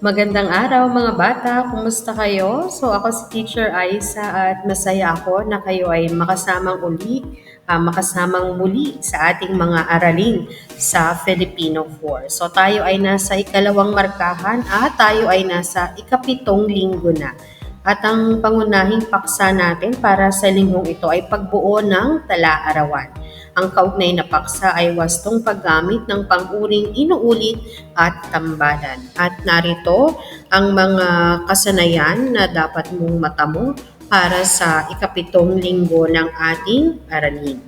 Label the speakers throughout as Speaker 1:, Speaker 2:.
Speaker 1: Magandang araw mga bata, kumusta kayo? So ako si Teacher Aisa at masaya ako na kayo ay makasamang uli, ah, makasamang muli sa ating mga aralin sa Filipino 4. So tayo ay nasa ikalawang markahan at tayo ay nasa ikapitong linggo na. At ang pangunahing paksa natin para sa linggong ito ay pagbuo ng tala-arawan. Ang kaugnay na paksa ay wastong paggamit ng panguring inuulit at tambalan. At narito ang mga kasanayan na dapat mong matamo para sa ikapitong linggo ng ating aralin.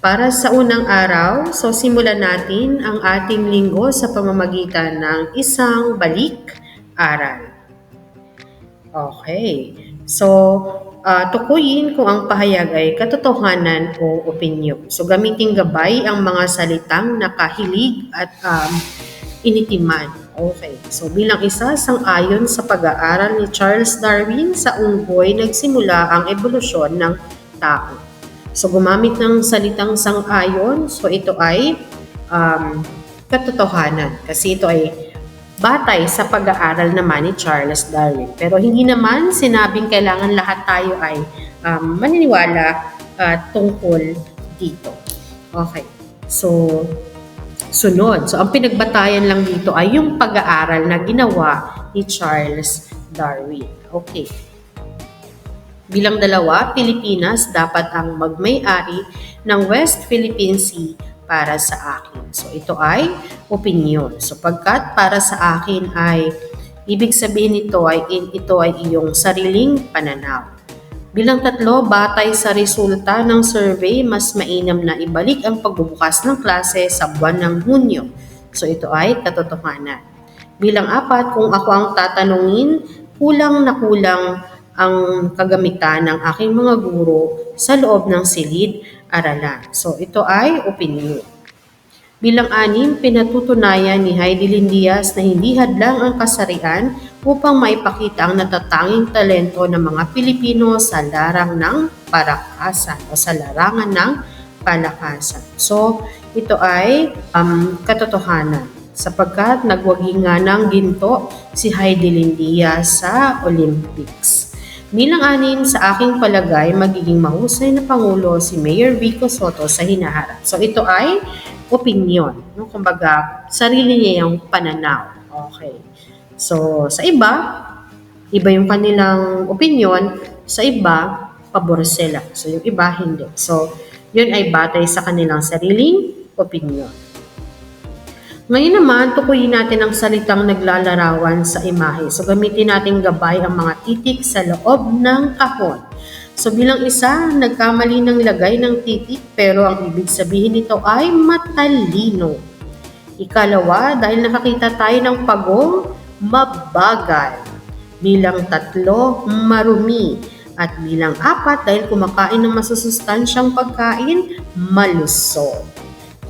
Speaker 1: Para sa unang araw, so simulan natin ang ating linggo sa pamamagitan ng isang balik-aral. Okay. So, uh, tukuyin kung ang pahayag ay katotohanan o opinyon. So, gamitin gabay ang mga salitang nakahilig at um, initiman. Okay. So, bilang isa sang ayon sa pag-aaral ni Charles Darwin sa unggoy nagsimula ang ebolusyon ng tao. So, gumamit ng salitang sang-ayon. So, ito ay um, katotohanan. Kasi ito ay batay sa pag-aaral naman ni Charles Darwin. Pero hindi naman sinabing kailangan lahat tayo ay um, maniniwala uh, tungkol dito. Okay. So, sunod. So, ang pinagbatayan lang dito ay yung pag-aaral na ginawa ni Charles Darwin. Okay. Bilang dalawa, Pilipinas dapat ang magmay-ari ng West Philippine Sea para sa akin. So ito ay opinion. So pagkat para sa akin ay ibig sabihin nito ay ito ay iyong sariling pananaw. Bilang tatlo, batay sa resulta ng survey, mas mainam na ibalik ang pagbubukas ng klase sa buwan ng Hunyo. So ito ay katotohanan. Bilang apat, kung ako ang tatanungin, kulang na kulang ang kagamitan ng aking mga guro sa loob ng silid aralan. So ito ay opinion. Bilang anim, pinatutunayan ni Heidi Lindias na hindi hadlang ang kasarian upang maipakita ang natatanging talento ng mga Pilipino sa larang ng parakasan o sa larangan ng palakasan. So, ito ay um, katotohanan sapagkat nagwagi nga ng ginto si Heidi Lindias sa Olympics. Bilang anin sa aking palagay, magiging mahusay na Pangulo si Mayor Vico Soto sa hinaharap. So ito ay opinion. No? Kumbaga, sarili niya yung pananaw. Okay. So sa iba, iba yung kanilang opinion. Sa iba, pabor sila. So yung iba, hindi. So yun ay batay sa kanilang sariling opinion. Ngayon naman, tukuyin natin ang salitang naglalarawan sa imahe. So gamitin natin gabay ang mga titik sa loob ng kahon. So bilang isa, nagkamali ng lagay ng titik pero ang ibig sabihin nito ay matalino. Ikalawa, dahil nakakita tayo ng pagong, mabagal. Bilang tatlo, marumi. At bilang apat, dahil kumakain ng masusustansyang pagkain, malusog.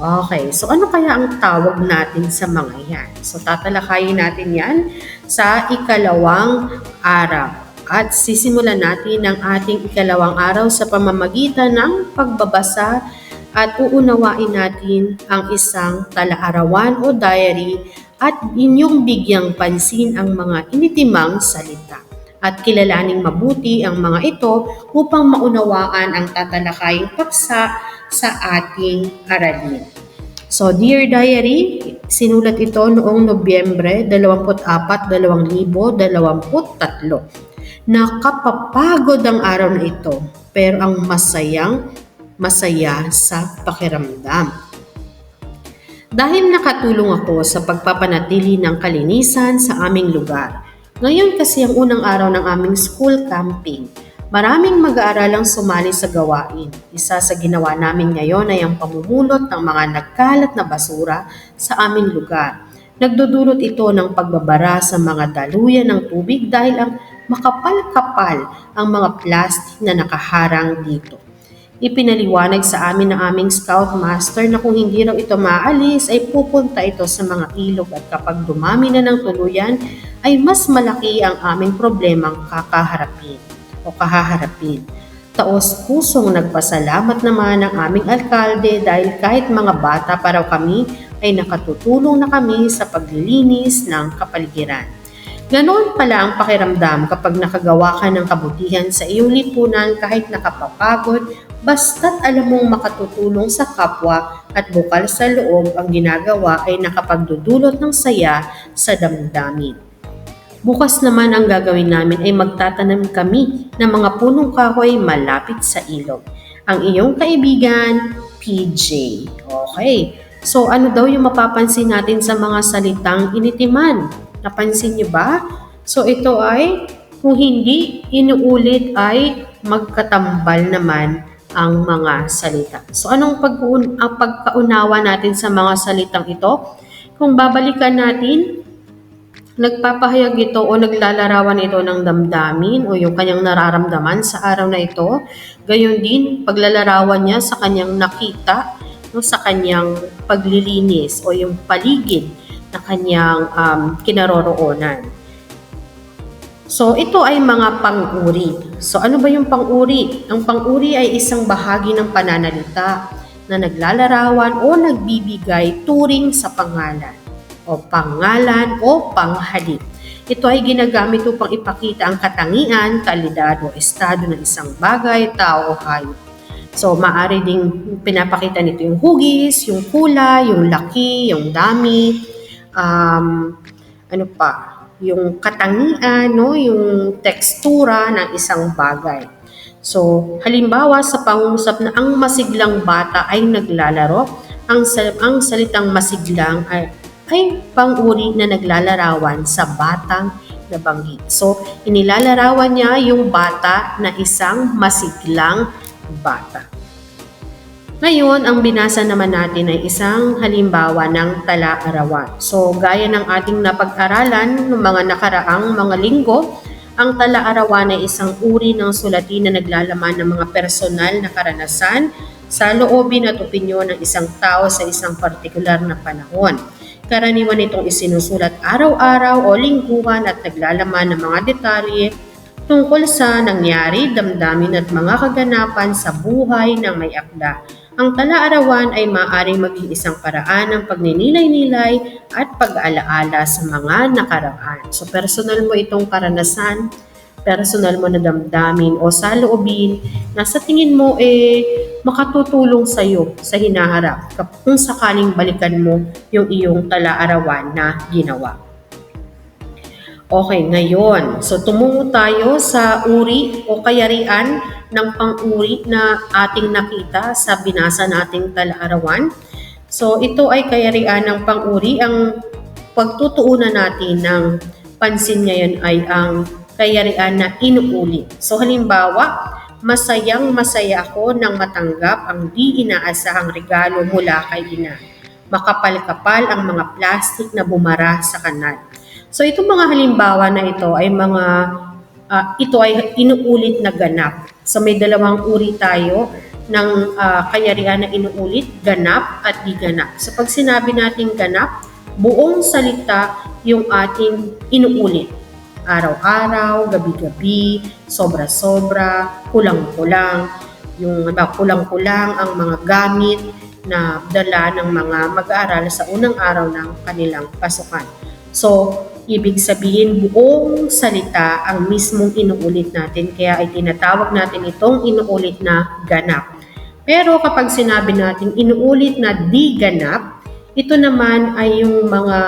Speaker 1: Okay, so ano kaya ang tawag natin sa mga yan? So tatalakayin natin yan sa ikalawang araw. At sisimulan natin ang ating ikalawang araw sa pamamagitan ng pagbabasa at uunawain natin ang isang talaarawan o diary at inyong bigyang pansin ang mga initimang salita at kilalaning mabuti ang mga ito upang maunawaan ang tatalakaying paksa sa ating aralin. So, Dear Diary, sinulat ito noong Nobyembre 24, 2023. Nakapapagod ang araw na ito, pero ang masayang masaya sa pakiramdam. Dahil nakatulong ako sa pagpapanatili ng kalinisan sa aming lugar. Ngayon kasi ang unang araw ng aming school camping Maraming mag-aaralang sumali sa gawain. Isa sa ginawa namin ngayon ay ang pamumulot ng mga nagkalat na basura sa aming lugar. Nagdudulot ito ng pagbabara sa mga daluyan ng tubig dahil ang makapal-kapal ang mga plastic na nakaharang dito. Ipinaliwanag sa amin ng aming scout master na kung hindi raw ito maalis ay pupunta ito sa mga ilog at kapag dumami na ng tuluyan ay mas malaki ang aming problemang kakaharapin o kahaharapin. Taos pusong nagpasalamat naman ang aming alkalde dahil kahit mga bata pa raw kami ay nakatutulong na kami sa paglilinis ng kapaligiran. Ganoon pala ang pakiramdam kapag nakagawa ka ng kabutihan sa iyong lipunan kahit nakapapagod, basta't alam mong makatutulong sa kapwa at bukal sa loob ang ginagawa ay nakapagdudulot ng saya sa damdamin. Bukas naman ang gagawin namin ay magtatanim kami ng mga punong kahoy malapit sa ilog. Ang iyong kaibigan, PJ. Okay. So ano daw yung mapapansin natin sa mga salitang initiman? Napansin niyo ba? So ito ay kung hindi inuulit ay magkatambal naman ang mga salita. So anong pag ang pagkaunawa natin sa mga salitang ito? Kung babalikan natin, nagpapahayag ito o naglalarawan ito ng damdamin o yung kanyang nararamdaman sa araw na ito. Gayon din, paglalarawan niya sa kanyang nakita, no, sa kanyang paglilinis o yung paligid na kanyang um, kinaroroonan. So, ito ay mga pang-uri. So, ano ba yung pang-uri? Ang pang-uri ay isang bahagi ng pananalita na naglalarawan o nagbibigay turing sa pangalan o pangalan o panghalip. Ito ay ginagamit upang ipakita ang katangian, kalidad o estado ng isang bagay, tao o hayop. So, maaari ding pinapakita nito yung hugis, yung kulay, yung laki, yung dami, um, ano pa, yung katangian, no, yung tekstura ng isang bagay. So, halimbawa sa pangusap na ang masiglang bata ay naglalaro, ang, ang salitang masiglang ay, ay panguri na naglalarawan sa batang nabanggit. So, inilalarawan niya yung bata na isang masiglang bata. Ngayon, ang binasa naman natin ay isang halimbawa ng tala-arawan. So, gaya ng ating napag-aralan ng mga nakaraang mga linggo, ang tala-arawan ay isang uri ng sulatin na naglalaman ng mga personal na karanasan sa loobin at opinyon ng isang tao sa isang partikular na panahon. Karaniwan itong isinusulat araw-araw o lingguhan at naglalaman ng mga detalye tungkol sa nangyari, damdamin at mga kaganapan sa buhay ng may akda ang tala-arawan ay maaaring maging isang paraan ng pagninilay-nilay at pag-aalaala sa mga nakaraan. So personal mo itong karanasan, personal mo na damdamin o saloobin na sa tingin mo eh makatutulong sa iyo sa hinaharap kung sakaling balikan mo yung iyong tala-arawan na ginawa. Okay, ngayon, so tumungo tayo sa uri o kayarian ng pang-uri na ating nakita sa binasa nating talaarawan. So ito ay kayarian ng pang-uri. Ang pagtutuunan natin ng pansin ngayon ay ang kayarian na inuulit. So halimbawa, masayang masaya ako nang matanggap ang di inaasahang regalo mula kay ina. Makapal-kapal ang mga plastik na bumara sa kanal. So itong mga halimbawa na ito ay mga uh, ito ay inuulit na ganap. So may dalawang uri tayo ng uh, kayarian na inuulit, ganap at di ganap. So pag sinabi natin ganap, buong salita yung ating inuulit. Araw-araw, gabi-gabi, sobra-sobra, kulang-kulang, yung ba, kulang-kulang ang mga gamit na dala ng mga mag-aaral sa unang araw ng kanilang pasukan. So, ibig sabihin buong salita ang mismong inuulit natin kaya ay tinatawag natin itong inuulit na ganap. Pero kapag sinabi natin inuulit na di ganap, ito naman ay yung mga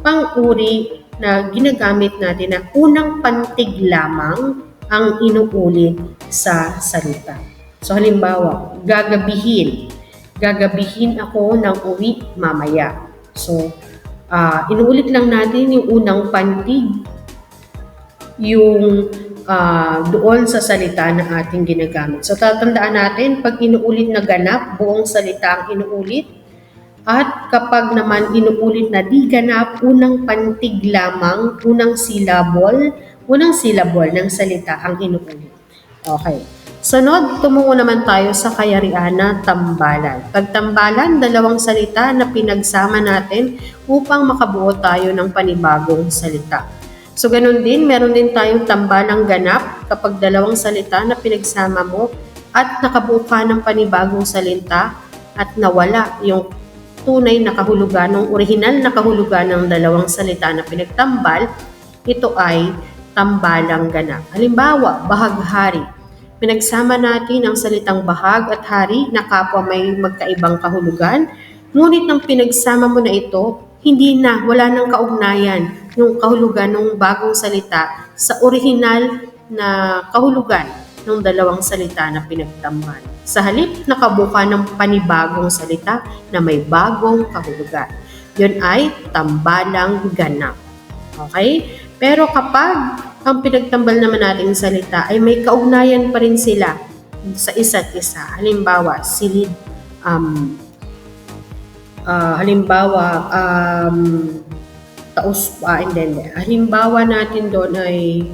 Speaker 1: pang-uri na ginagamit natin na unang pantig lamang ang inuulit sa salita. So halimbawa, gagabihin. Gagabihin ako ng uwi mamaya. So, uh, inuulit lang natin yung unang pantig, yung uh, doon sa salita na ating ginagamit. So tatandaan natin, pag inuulit na ganap, buong salita ang inuulit. At kapag naman inuulit na di ganap, unang pantig lamang, unang syllable, unang syllable ng salita ang inuulit. Okay. Sunod, tumungo naman tayo sa kayarian na tambalan. Pagtambalan, dalawang salita na pinagsama natin upang makabuo tayo ng panibagong salita. So ganun din, meron din tayong tambalang ganap kapag dalawang salita na pinagsama mo at nakabuo ka ng panibagong salita at nawala yung tunay na kahulugan ng orihinal na kahulugan ng dalawang salita na pinagtambal, ito ay tambalang ganap. Halimbawa, bahaghari. Pinagsama natin ang salitang bahag at hari na kapwa may magkaibang kahulugan, ngunit nang pinagsama mo na ito, hindi na, wala nang kaugnayan yung kahulugan ng bagong salita sa orihinal na kahulugan ng dalawang salita na pinagtambal. Sa halip, nakabuka ng panibagong salita na may bagong kahulugan. Yun ay tambalang ganap. Okay? Pero kapag ang pinagtambal naman nating salita ay may kaugnayan pa rin sila sa isa't isa. Halimbawa, silid, um, ah, halimbawa, um, taos, ah, and then, halimbawa natin doon ay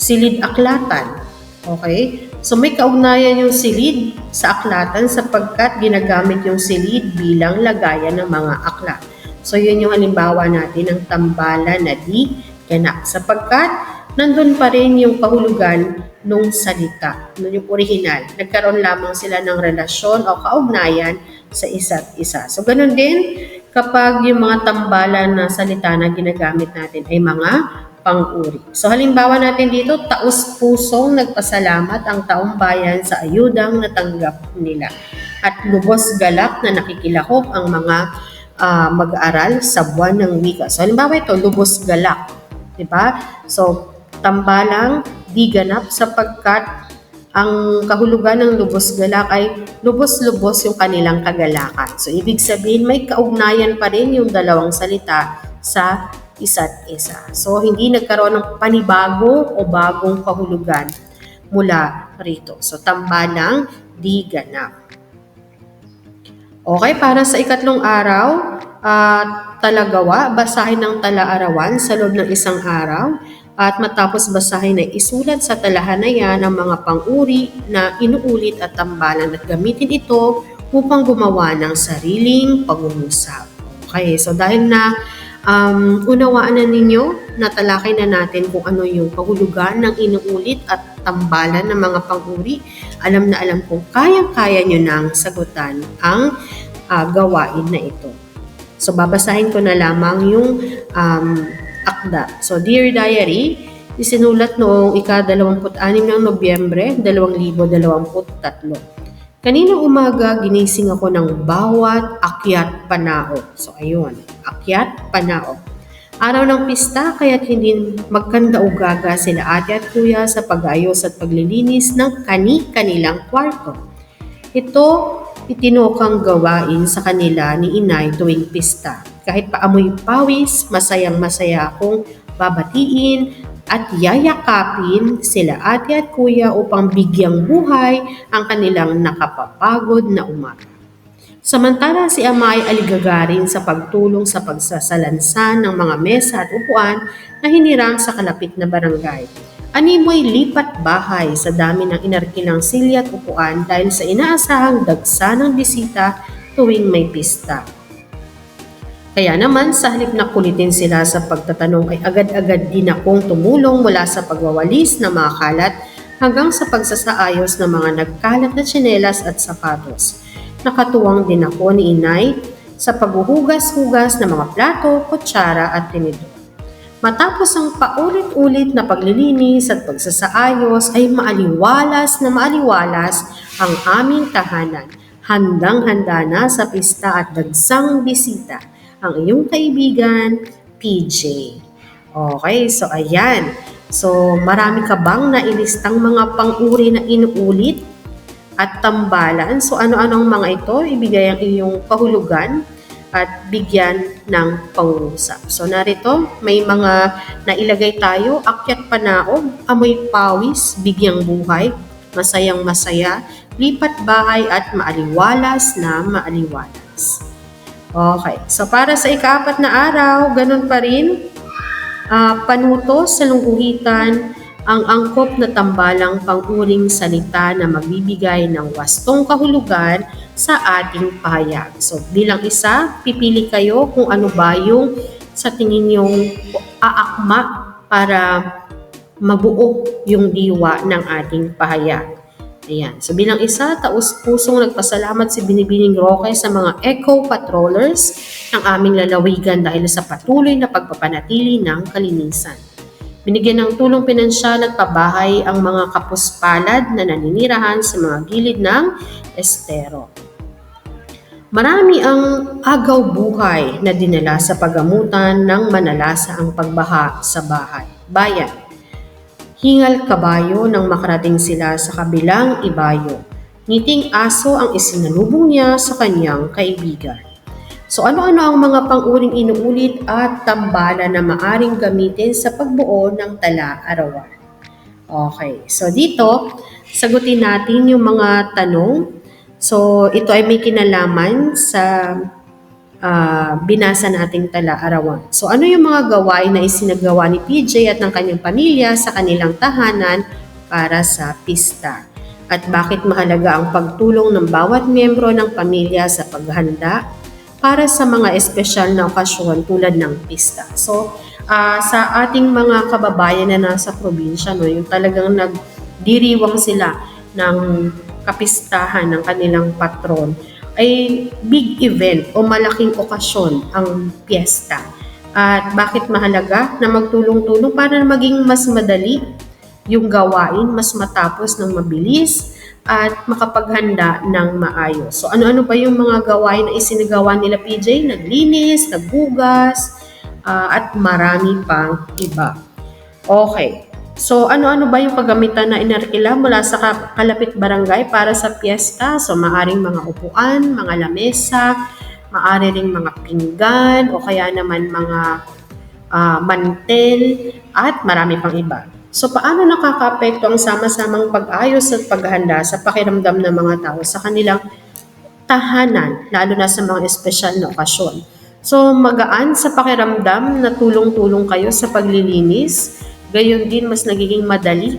Speaker 1: silid aklatan. Okay? So may kaugnayan yung silid sa aklatan sapagkat ginagamit yung silid bilang lagayan ng mga aklat. So yun yung halimbawa natin ng tambalan na di ganap sapagkat nandun pa rin yung kahulugan nung salita, nung yung original. Nagkaroon lamang sila ng relasyon o kaugnayan sa isa't isa. So ganun din kapag yung mga tambalan na salita na ginagamit natin ay mga pang-uri. So halimbawa natin dito, taus-pusong nagpasalamat ang taong bayan sa ayudang natanggap nila. At lubos galak na nakikilahok ang mga ah, mag-aaral sa buwan ng wika. So halimbawa ito, lubos galak. 'di ba? So tambalang di ganap sapagkat ang kahulugan ng lubos galak ay lubos-lubos yung kanilang kagalakan. So ibig sabihin may kaugnayan pa rin yung dalawang salita sa isa't isa. So hindi nagkaroon ng panibago o bagong kahulugan mula rito. So tambalang di ganap. Okay, para sa ikatlong araw, uh, talagawa, basahin ng tala-arawan sa loob ng isang araw at matapos basahin ay isulat sa talahan na yan ang mga pang-uri na inuulit at tambalan at gamitin ito upang gumawa ng sariling pangungusap. Okay, so dahil na um, unawaan na ninyo, natalakay na natin kung ano yung kahulugan ng inuulit at tambalan ng mga pang-uri. Alam na alam kong kayang-kaya nyo nang sagutan ang uh, gawain na ito. So, babasahin ko na lamang yung um, akda. So, Dear Diary, isinulat noong ika-26 ng Nobyembre, 2023. Kaninang umaga, ginising ako ng bawat akyat panao. So, ayun, akyat panao. Araw ng pista, kaya't hindi magkanda-ugaga sila ate at kuya sa pag-ayos at paglilinis ng kani-kanilang kwarto. Ito, itinukang gawain sa kanila ni inay tuwing pista. Kahit paamoy pawis, masayang masaya akong babatiin at yayakapin sila ate at kuya upang bigyang buhay ang kanilang nakapapagod na umaga. Samantala si ama ay aligagarin sa pagtulong sa pagsasalansan ng mga mesa at upuan na hinirang sa kalapit na barangay. Animoy lipat bahay sa dami ng inarkilang silya at upuan dahil sa inaasahang dagsa ng bisita tuwing may pista. Kaya naman sa halip na kulitin sila sa pagtatanong ay agad-agad din akong tumulong mula sa pagwawalis ng mga kalat hanggang sa pagsasaayos ng mga nagkalat na tsinelas at sapatos. Nakatuwang din ako ni inay sa paghuhugas-hugas ng mga plato, kutsara at tinidor. Matapos ang paulit-ulit na paglilinis at pagsasaayos ay maaliwalas na maaliwalas ang aming tahanan. Handang-handa na sa pista at dagsang bisita ang iyong kaibigan, PJ. Okay, so ayan. So, marami ka bang nailistang mga pang-uri na inuulit at tambalan? So, ano-ano ang mga ito? Ibigay ang iyong pahulugan at bigyan ng pangusap. So, narito, may mga nailagay tayo, akyat panaog, amoy pawis, bigyang buhay, masayang masaya, lipat bahay at maaliwalas na maaliwalas. Okay. So, para sa ikaapat na araw, ganun pa rin, uh, panuto sa lungguhitan, ang angkop na tambalang panguring salita na magbibigay ng wastong kahulugan sa ating pahayag. So, bilang isa, pipili kayo kung ano ba yung sa tingin yung aakma para mabuo yung diwa ng ating pahayag. Ayan. So bilang isa, taus-pusong nagpasalamat si Binibining Roque sa mga eco patrollers ng aming lalawigan dahil sa patuloy na pagpapanatili ng kalinisan. Binigyan ng tulong pinansyal at pabahay ang mga kapuspalad na naninirahan sa mga gilid ng estero. Marami ang agaw buhay na dinala sa pagamutan ng manalasa ang pagbaha sa bahay. Bayan. Hingal kabayo nang makarating sila sa kabilang ibayo. Ngiting aso ang isinalubong niya sa kanyang kaibigan. So ano-ano ang mga panguring inuulit at tambala na maaring gamitin sa pagbuo ng tala-arawan? Okay, so dito, sagutin natin yung mga tanong. So ito ay may kinalaman sa ah, binasa nating tala-arawan. So ano yung mga gawain na isinagawa ni PJ at ng kanyang pamilya sa kanilang tahanan para sa pista? At bakit mahalaga ang pagtulong ng bawat miyembro ng pamilya sa paghanda para sa mga espesyal na okasyon tulad ng pista. So, ah, sa ating mga kababayan na nasa probinsya, no, yung talagang nagdiriwang sila ng kapistahan ng kanilang patron, ay big event o malaking okasyon ang piyesta. At bakit mahalaga na magtulong-tulong para maging mas madali yung gawain, mas matapos ng mabilis, at makapaghanda ng maayos. So ano-ano ba yung mga gawain na isinagawa nila PJ? Naglinis, naghugas, ah, at marami pang iba. Okay. So ano-ano ba yung paggamitan na inarkila mula sa ka- kalapit barangay para sa piyesta? So maaring mga upuan, mga lamesa, maari ring mga pinggan o kaya naman mga ah, mantel at marami pang iba. So paano nakakaapekto ang sama-samang pag-ayos at paghahanda sa pakiramdam ng mga tao sa kanilang tahanan, lalo na sa mga espesyal na okasyon? So magaan sa pakiramdam na tulong-tulong kayo sa paglilinis, gayon din mas nagiging madali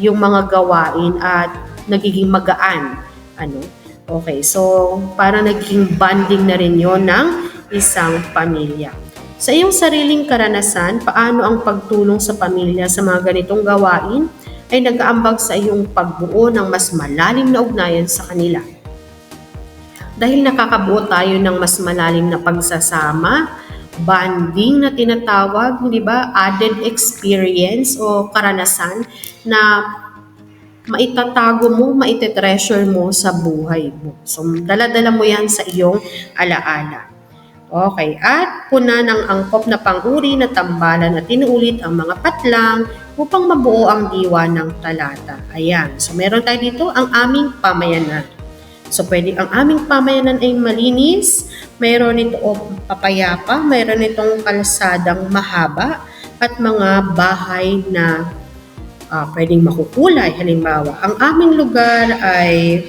Speaker 1: yung mga gawain at nagiging magaan. Ano? Okay, so parang naging bonding na rin yon ng isang pamilya. Sa iyong sariling karanasan, paano ang pagtulong sa pamilya sa mga ganitong gawain ay nag-aambag sa iyong pagbuo ng mas malalim na ugnayan sa kanila? Dahil nakakabuo tayo ng mas malalim na pagsasama, bonding na tinatawag, di ba? Added experience o karanasan na maitatago mo, maite-treasure mo sa buhay mo. So, dala-dala mo yan sa iyong alaala. Okay, at puna ng angkop na panguri na tambalan na tinuulit ang mga patlang upang mabuo ang diwa ng talata. Ayan, so meron tayo dito ang aming pamayanan. So pwede ang aming pamayanan ay malinis, mayroon ito o papayapa, mayroon itong kalsadang mahaba, at mga bahay na ah, pwedeng makukulay. Halimbawa, ang aming lugar ay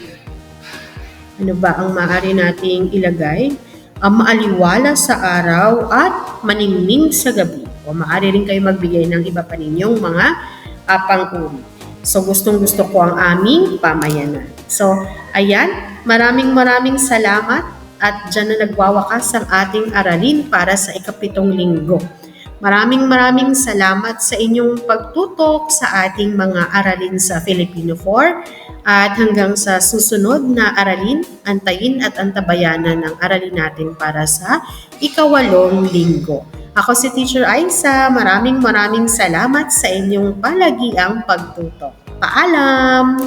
Speaker 1: ano ba ang maaari nating ilagay? Ang maaliwala sa araw at maningning sa gabi. O maaari rin kayo magbigay ng iba pa ninyong mga uh, panguri. So gustong gusto ko ang aming pamayanan. So ayan, maraming maraming salamat at dyan na nagwawakas ang ating aralin para sa ikapitong linggo. Maraming maraming salamat sa inyong pagtutok sa ating mga aralin sa Filipino 4 at hanggang sa susunod na aralin, antayin at antabayanan ng aralin natin para sa ikawalong linggo. Ako si Teacher Aisa, maraming maraming salamat sa inyong palagiang pagtutok. Paalam!